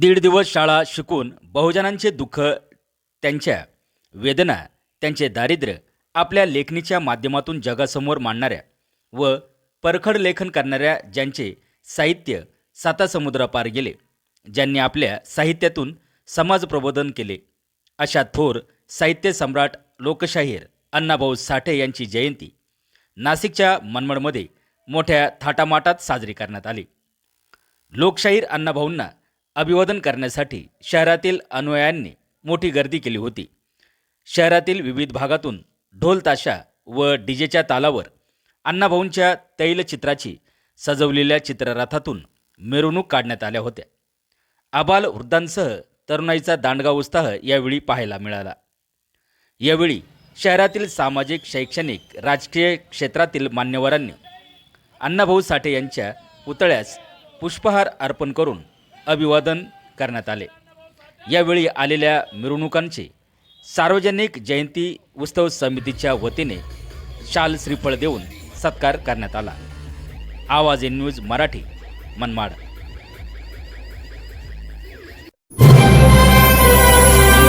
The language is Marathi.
दीड दिवस शाळा शिकून बहुजनांचे दुःख त्यांच्या वेदना त्यांचे दारिद्र्य आपल्या लेखणीच्या माध्यमातून जगासमोर मांडणाऱ्या व परखड लेखन करणाऱ्या ज्यांचे साहित्य सातासमुद्रापार गेले ज्यांनी आपल्या साहित्यातून समाज प्रबोधन केले अशा थोर साहित्य सम्राट लोकशाहीर अण्णाभाऊ साठे यांची जयंती नाशिकच्या मनमडमध्ये मोठ्या थाटामाटात साजरी करण्यात आली. लोकशाहीर अण्णाभाऊंना अभिवादन करण्यासाठी शहरातील अनुयायांनी मोठी गर्दी केली होती. शहरातील विविध भागातून ढोल ताशा व डीजेच्या तालावर अण्णाभाऊंच्या तैलचित्राची सजवलेल्या चित्ररथातून मिरवणूक काढण्यात आल्या होत्या. आबाल वृद्धांसह तरुणाईचा दांडगा उत्साह यावेळी पाहायला मिळाला. यावेळी शहरातील सामाजिक शैक्षणिक राजकीय क्षेत्रातील मान्यवरांनी अण्णाभाऊ साठे यांच्या पुतळ्यास पुष्पहार अर्पण करून अभिवादन करण्यात आले. यावेळी आलेल्या मिरवणुकांचे सार्वजनिक जयंती उत्सव समितीच्या वतीने शाल श्रीफळ देऊन सत्कार करण्यात आला. आवाज इन न्यूज मराठी मनमाड.